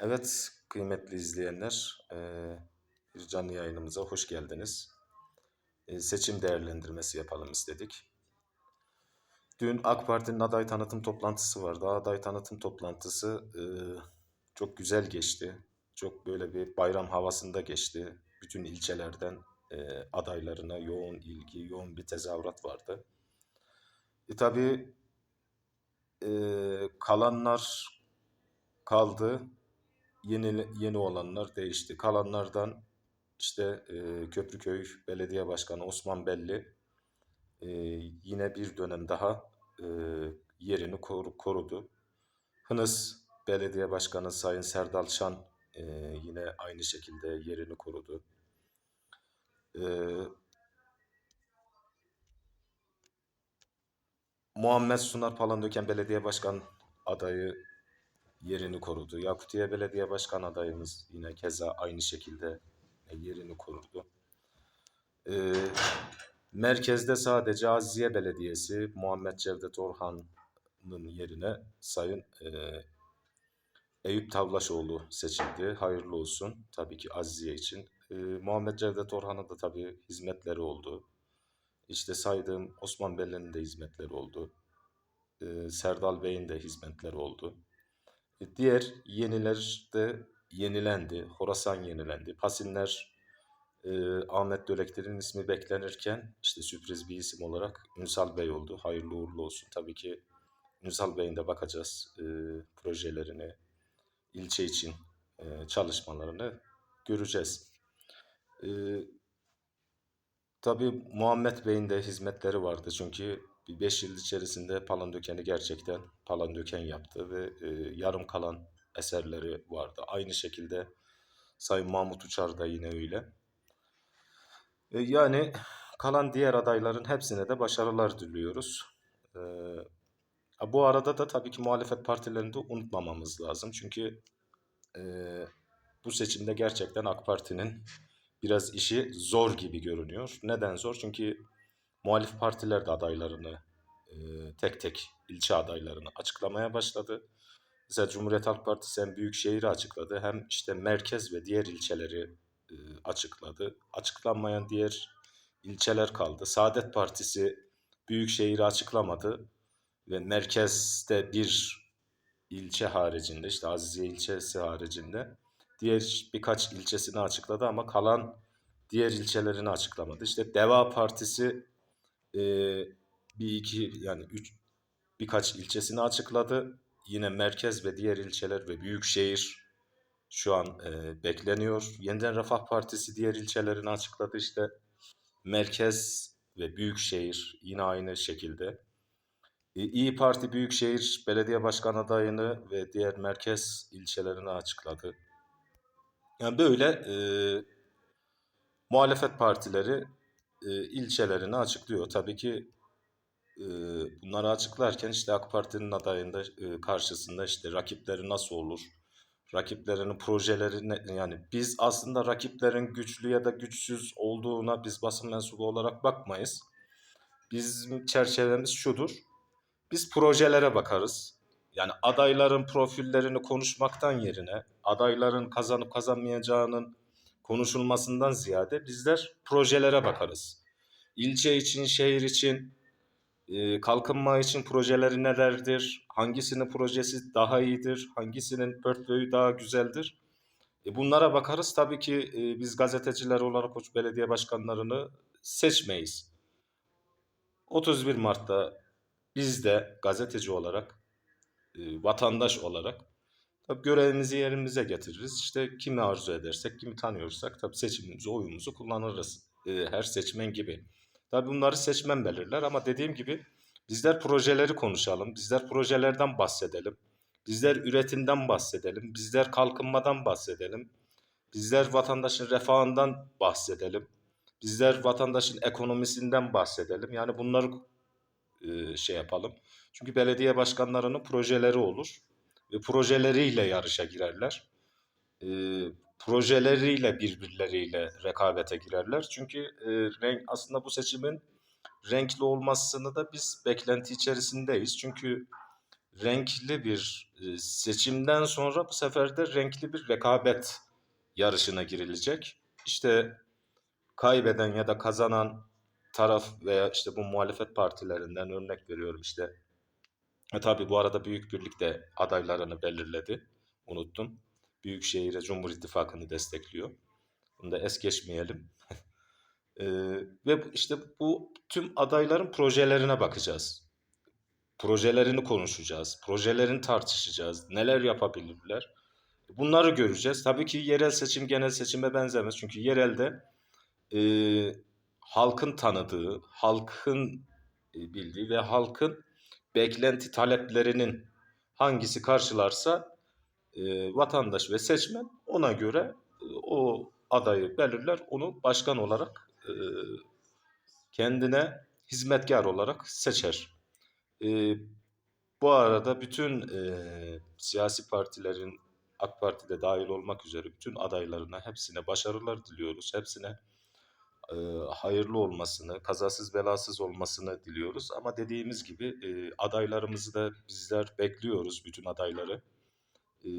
Evet, kıymetli izleyenler, eee, bir canlı yayınımıza hoş geldiniz. Eee, seçim değerlendirmesi yapalım istedik. Dün AK Parti'nin aday tanıtım toplantısı vardı. Aday tanıtım toplantısı eee, çok güzel geçti. Çok böyle bir bayram havasında geçti. Bütün ilçelerden adaylarına yoğun ilgi, yoğun bir tezahürat vardı. E tabii eee, kalanlar kaldı. Yeni yeni olanlar değişti. Kalanlardan işte e, Köprüköy Belediye Başkanı Osman Belli e, yine bir dönem daha e, yerini koru- korudu. Hınıs Belediye Başkanı Sayın Serdal Şan e, yine aynı şekilde yerini korudu. E, Muhammed Sunar Palandöken Belediye Başkan adayı yerini korudu. Yakutiye Belediye Başkan adayımız yine keza aynı şekilde e, yerini korudu. Ee, merkezde sadece Aziziye Belediyesi Muhammed Cevdet Orhan'ın yerine Sayın e, Eyüp Tavlaşoğlu seçildi. Hayırlı olsun tabii ki Aziziye için. Ee, Muhammed Cevdet Orhan'a da tabii hizmetleri oldu. İşte saydığım Osman Belli'nin de hizmetleri oldu. Ee, Serdal Bey'in de hizmetleri oldu. E, Diğer yeniler de yenilendi. Horasan yenilendi. Pasinler e, Ahmet Dölekler'in ismi beklenirken işte sürpriz bir isim olarak Ünsal Bey oldu. Hayırlı uğurlu olsun. Tabii ki Ünsal Bey'in de bakacağız e, projelerini, ilçe için e, çalışmalarını göreceğiz. E, tabii Muhammed Bey'in de hizmetleri vardı. Çünkü bir 5 yıl içerisinde Palandöken'i gerçekten Palandöken yaptı ve e, yarım kalan eserleri vardı. Aynı şekilde Sayın Mahmut Uçar da yine öyle. E, yani kalan diğer adayların hepsine de başarılar diliyoruz. E, bu arada da tabii ki muhalefet partilerini de unutmamamız lazım. Çünkü e, bu seçimde gerçekten AK Parti'nin biraz işi zor gibi görünüyor. Neden zor? Çünkü muhalif partiler de adaylarını e, tek tek ilçe adaylarını açıklamaya başladı. Mesela Cumhuriyet Halk Partisi hem Büyükşehir'i açıkladı hem işte merkez ve diğer ilçeleri e, açıkladı. Açıklanmayan diğer ilçeler kaldı. Saadet Partisi Büyükşehir'i açıklamadı ve merkezde bir ilçe haricinde işte Aziziye ilçesi haricinde diğer birkaç ilçesini açıkladı ama kalan diğer ilçelerini açıklamadı. İşte Deva Partisi e, bir iki yani üç birkaç ilçesini açıkladı. Yine merkez ve diğer ilçeler ve büyükşehir şu an e, bekleniyor. Yeniden Refah Partisi diğer ilçelerini açıkladı işte. Merkez ve büyükşehir yine aynı şekilde. E, İyi Parti Büyükşehir Belediye Başkan adayını ve diğer merkez ilçelerini açıkladı. Yani böyle e, muhalefet partileri e, ilçelerini açıklıyor. Tabii ki e, bunları açıklarken işte AK Parti'nin adayında e, karşısında işte rakipleri nasıl olur? Rakiplerinin projeleri ne, yani biz aslında rakiplerin güçlü ya da güçsüz olduğuna biz basın mensubu olarak bakmayız. Bizim çerçevemiz şudur. Biz projelere bakarız. Yani adayların profillerini konuşmaktan yerine adayların kazanıp kazanmayacağının konuşulmasından ziyade bizler projelere bakarız. İlçe için, şehir için, e, kalkınma için projeleri nelerdir? Hangisinin projesi daha iyidir? Hangisinin portföyü daha güzeldir? E, bunlara bakarız. Tabii ki e, biz gazeteciler olarak Koç Belediye Başkanlarını seçmeyiz. 31 Mart'ta biz de gazeteci olarak, vatandaş olarak tabii görevimizi yerimize getiririz. İşte kimi arzu edersek, kimi tanıyorsak tabii seçimimizi, oyumuzu kullanırız. E, her seçmen gibi. Tabii bunları seçmen belirler ama dediğim gibi bizler projeleri konuşalım. Bizler projelerden bahsedelim. Bizler üretimden bahsedelim. Bizler kalkınmadan bahsedelim. Bizler vatandaşın refahından bahsedelim. Bizler vatandaşın ekonomisinden bahsedelim. Yani bunları e, şey yapalım. Çünkü belediye başkanlarının projeleri olur ve projeleriyle yarışa girerler. E, projeleriyle birbirleriyle rekabete girerler. Çünkü e, renk aslında bu seçimin renkli olmasını da biz beklenti içerisindeyiz. Çünkü renkli bir e, seçimden sonra bu sefer de renkli bir rekabet yarışına girilecek. İşte kaybeden ya da kazanan taraf veya işte bu muhalefet partilerinden örnek veriyorum işte. E tabii bu arada Büyük Birlik de adaylarını belirledi. Unuttum. Büyükşehir'e Cumhur İttifakı'nı destekliyor. Bunu da es geçmeyelim. Ee, ve işte bu tüm adayların projelerine bakacağız. Projelerini konuşacağız. Projelerini tartışacağız. Neler yapabilirler? Bunları göreceğiz. Tabii ki yerel seçim genel seçime benzemez. Çünkü yerelde e, halkın tanıdığı, halkın e, bildiği ve halkın beklenti taleplerinin hangisi karşılarsa e, vatandaş ve seçmen ona göre e, o adayı belirler. Onu başkan olarak e, kendine hizmetkar olarak seçer. E, bu arada bütün e, siyasi partilerin AK Parti'de dahil olmak üzere bütün adaylarına hepsine başarılar diliyoruz. Hepsine e, hayırlı olmasını, kazasız belasız olmasını diliyoruz. Ama dediğimiz gibi e, adaylarımızı da bizler bekliyoruz, bütün adayları. E,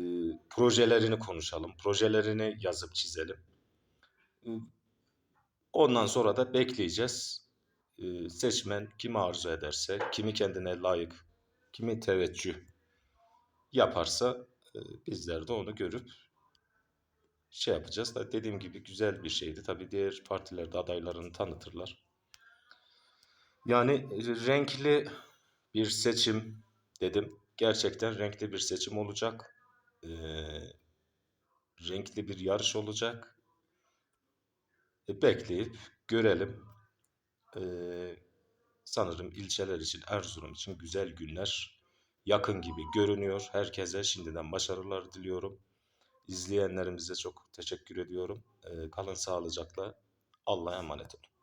projelerini konuşalım, projelerini yazıp çizelim. E, ondan sonra da bekleyeceğiz. E, seçmen kimi arzu ederse, kimi kendine layık, kimi teveccüh yaparsa e, bizler de onu görüp şey yapacağız. Dediğim gibi güzel bir şeydi. Tabii diğer partiler de adaylarını tanıtırlar. Yani e, renkli bir seçim dedim. Gerçekten renkli bir seçim olacak. Ee, renkli bir yarış olacak. E, bekleyip görelim. Ee, sanırım ilçeler için, Erzurum için güzel günler yakın gibi görünüyor. Herkese şimdiden başarılar diliyorum. İzleyenlerimize çok teşekkür ediyorum. Ee, kalın sağlıcakla. Allah'a emanet olun.